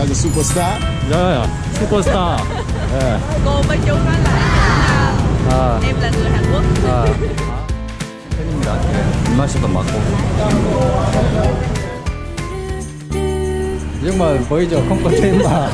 A superstar. 야야 슈퍼스타 예. cô với chú nói là 아, em là người Hàn Quốc 아. 팬입니다 예. 입맛이도 맞고 정말 보이죠 콩코트 인마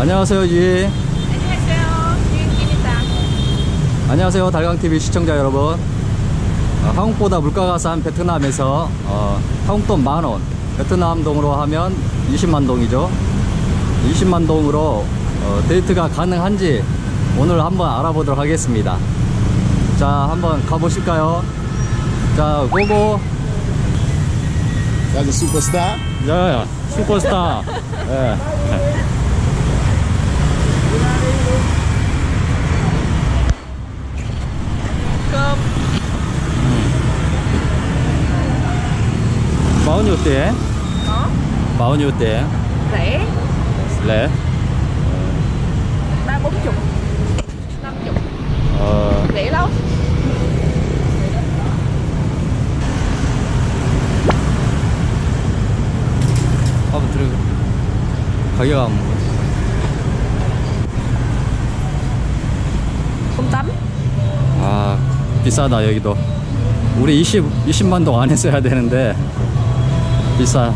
안녕하세요 유희 안녕하세요. 유인입니다. 안녕하세요 달강TV 시청자 여러분. 어, 한국보다 물가가 싼 베트남에서 어, 한국돈 만원 베트남 동으로 하면 20만 동이죠. 20만 동으로 어, 데이트가 가능한지 오늘 한번 알아보도록 하겠습니다. 자 한번 가보실까요? 자 고고. a superstar. 야야 슈퍼스타. 예. Bao nhiêu tiền rẻ lẻ ba bốn chục năm chục ờ, rẻ lắm 한번 들어 가격은 뭐 không tắm 아 비싸다 여기도 우리 20 20만 동 안에 써야 되는데 비싸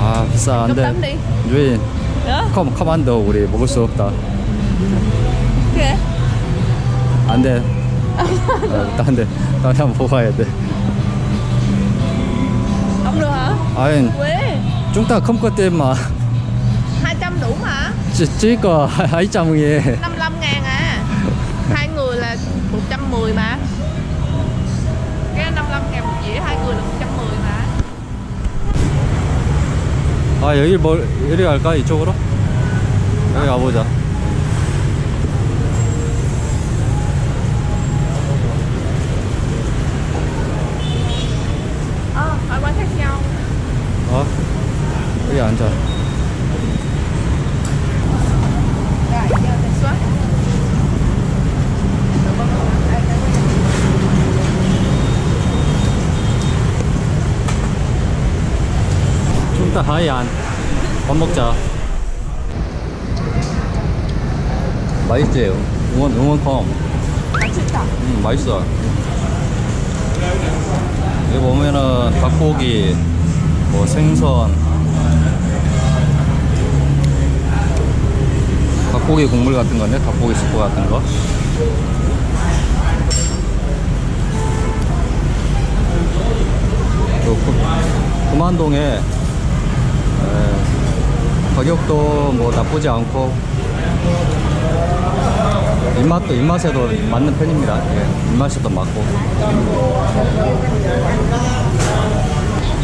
아 비싸 không 안돼 유인 컴 커만더 우리 먹을 수 없다 kìa 안돼 어, 한번 보고 가야 돼 không được hả 아인 quê 뚱따 컴거 때마 200 đủ mà 찌꺼 하이자무에 55 ngàn à hai người là 110 mà 아 여기 뭐 이리 갈까? 이쪽으로? 여기 가보자. khác nhau 어? 여기 앉아 하이안 밥 먹자. 맛있지 응원 응원컴. 맛있다. 음 맛있어. 여기 보면은 닭고기 뭐 생선. 닭고기 국물 같은 거네 닭고기 스프 같은 거? 또 구- 구만동에 에, 가격도 뭐 나쁘지 않고 입맛도 입맛에도 맞는 편입니다. 예, 입맛에도 맞고.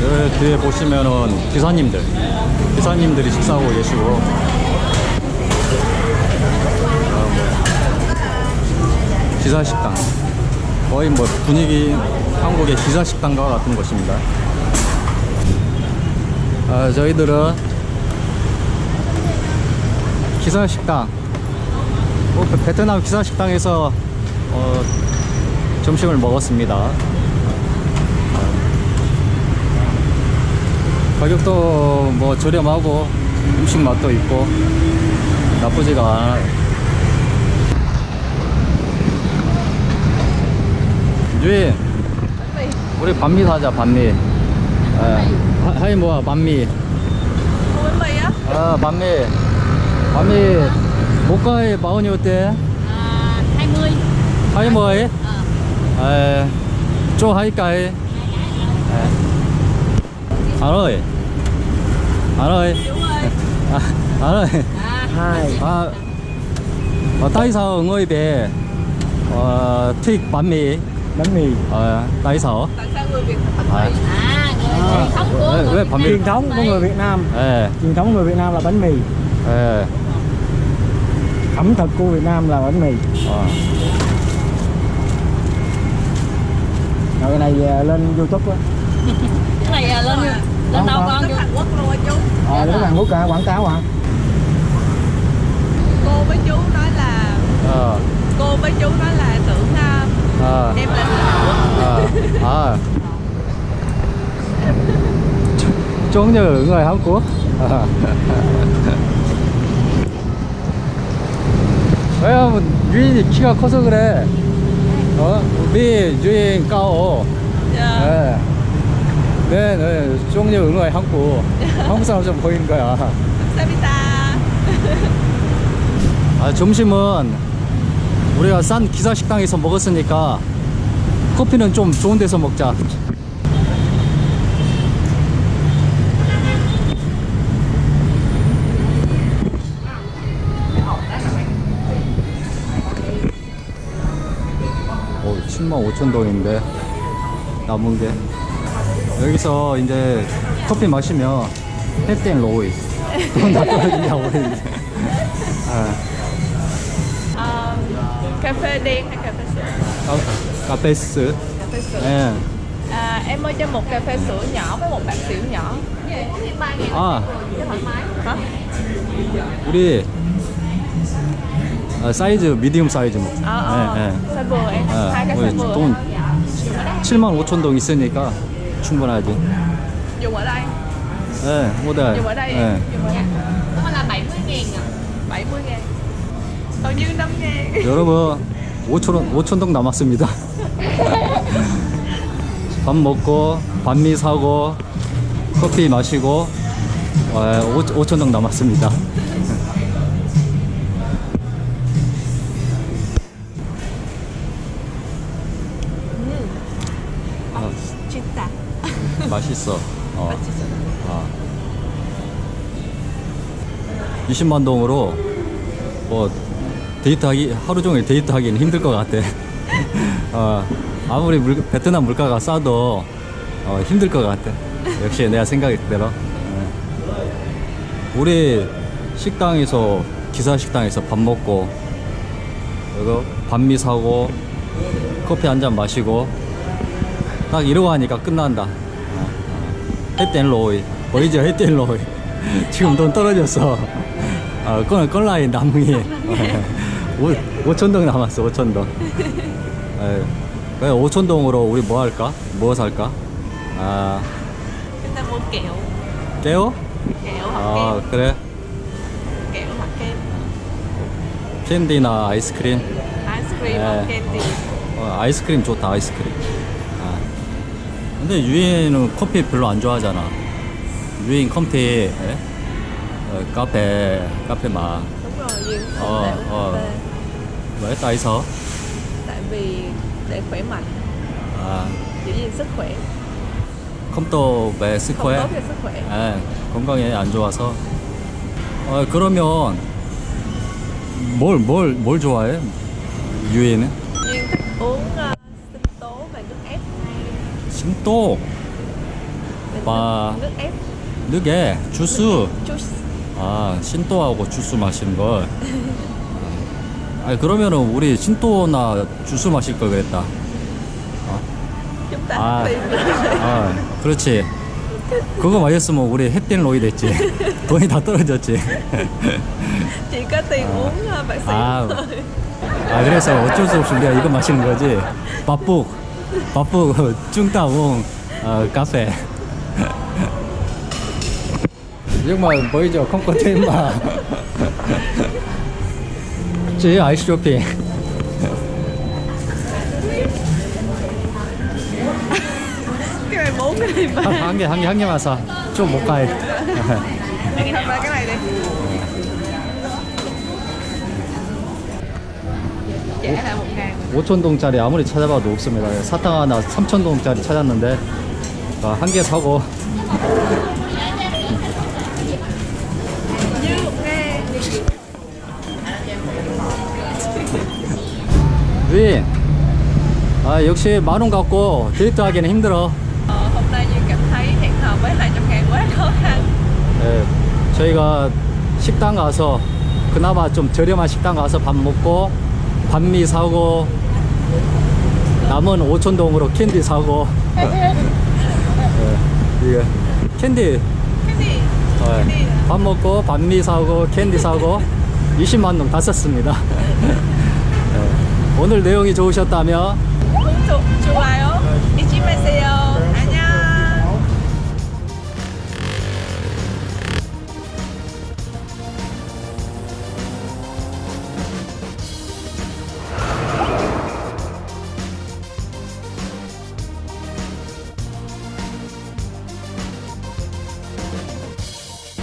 여기 뒤에 보시면은 기사님들, 기사님들이 식사하고 계시고, 어, 뭐, 기사 식당. 거의 뭐 분위기 한국의 기사 식당과 같은 곳입니다. 아, 저희들은 기사 식당. 뭐, 베- 베트남 기사 식당에서 어, 점심을 먹었습니다. 어, 가격도 뭐 저렴하고 음식 맛도 있고 나쁘지가 않아요. 유인, 우리 반미 사자 반미. 에, 하- 하이 뭐야 반미. mua bánh mì á 아 반미. 반미 모가에 마흔이 어때? à, 20 하이 뭐이? 에, 좀 하이까이. 안 ơi. 안 ơi. À, anh ơi. hai À, ở tại sao người bé ờ, thích bánh mì? bánh mì Ờ, tại sao? tại sao người việt thích bánh À. mì À, à. truyền thống của người Việt Nam. Truyền thống của người Việt Nam là bánh mì. Ẩm thực của Việt Nam là bánh mì. À. rồi cái này à, lên YouTube á. Cái này à, lên lên đâu con Hàn Quốc luôn chú. Ờ dạ. đúng Hàn Quốc cả quảng cáo hả? Cô với chú nói là cô với chú nói là tưởng em lên người Hàn Quốc. 한국? 아. 왜냐면 유인이 키가 커서 그래. 어? 우리 유인 까오. 네. 네, 네. 종료 응어의 한국. 한국 사람 좀 보이는 거야. Sabita 아, 점심은 우리가 싼 기사 식당에서 먹었으니까 커피는 좀 좋은 데서 먹자. 오, 7만 5천 동인데 남은 게 여기서 이제 커피 마시면 햇땡 로이 돈다 떨어진다고 그랬는데 아. Cà phê đen hay cà phê sữa? 카- 카페스 Cà phê sữa 예. à, Em ơi cho một cà phê sữa nhỏ với một bạc xỉu nhỏ 아 thoải mái Hả? 우리 아, 사이즈 미디움 사이즈 뭐 em, 예, 우리 vừa 돈 7만 5천 동 있으니까 충분하지 예, 모델 đây 예. em Dùng ở đây Nó là 70 ngàn à 70 ngàn Còn như 5 ngàn 여러분 5천 원 5천 동 남았습니다 밥 먹고 반미 사고 커피 마시고 어, 5, 5천 동 남았습니다 맛있어 어. 맛있어 아. 20만 동으로 뭐 데이트하기 하루 종일 데이트하기는 힘들 것 같아. 어, 아무리 물, 베트남 물가가 싸도 어, 힘들 것 같아. 역시 내가 생각대로. 어. 우리 식당에서 기사 식당에서 밥 먹고 그리고 반미 사고 커피 한 잔 마시고 딱 이러고 하니까 끝난다. 햇댄 로이 보이죠 햇댄 로이 지금 돈 떨어졌어 어, 건, 건라인 남이. 5천동 남았어 5천동. 그래 5천동으로 우리 뭐 할까? 뭐 살까? 아. mua kẹo 깨요? Kẹo hoặc 아 그래. hoặc kem 캔디나 아이스크림? cream 네. candy 어, 아이스크림 좋다 아이스크림. 아. 근데 유인은 커피 별로 안 좋아하잖아 유인 커피 에? 어, 카페 카페 Đúng rồi, không Ờ, ờ. cà phê 왜 따이서 Tại vì để khỏe mạnh 아 Giữ gìn sức khỏe 컴또 왜 Không cho sức khỏe 예, 건강에 안 좋아서 어, 그러면 뭘 뭘 뭘 좋아해 유인은 Duyên thích uống uh, thích nước ép 느게 주스. 아 신또하고 주스 마시는 걸아 그러면은 우리 신또나 주스 마실 걸 그랬다. À. tìm 아 그렇지. 그거 마셨으면 우리 햇댄 로이 됐지. 돈이 다 떨어졌지. 아, thôi 아. 그래서 어쩔 수 없이 우리가 이거 마시는 거지. 밥북 밥북 쭝따옹 어, 카페. 정말 보이죠? 컴코테인마. 제 아이스 쇼핑. Cái này bốn cái này ba 한 개 한 개 한 개만 사좀 못 가해 Thôi ba cái này đi Trả là một ngàn 5천 동짜리 아무리 찾아봐도 없습니다. 사탕 하나 3천 동짜리 찾았는데 한 개 사고. 윈 아, 역시 만 원 갖고 데이트 하기는 힘들어. Ờ, hôm nay Như cảm thấy hẹn hò với 200 ngàn quá khó khăn. 예, 저희가 식당 가서 그나마 좀 저렴한 식당 가서 밥 먹고 반미 사고 남은 5천 동으로 캔디 사고. 예, 이게 캔디. 캔디. 어, 밥 먹고 반미 사고 캔디 사고 20만 동다 썼습니다. 네. 오늘 내용이 좋으셨다면 구독, 좋아요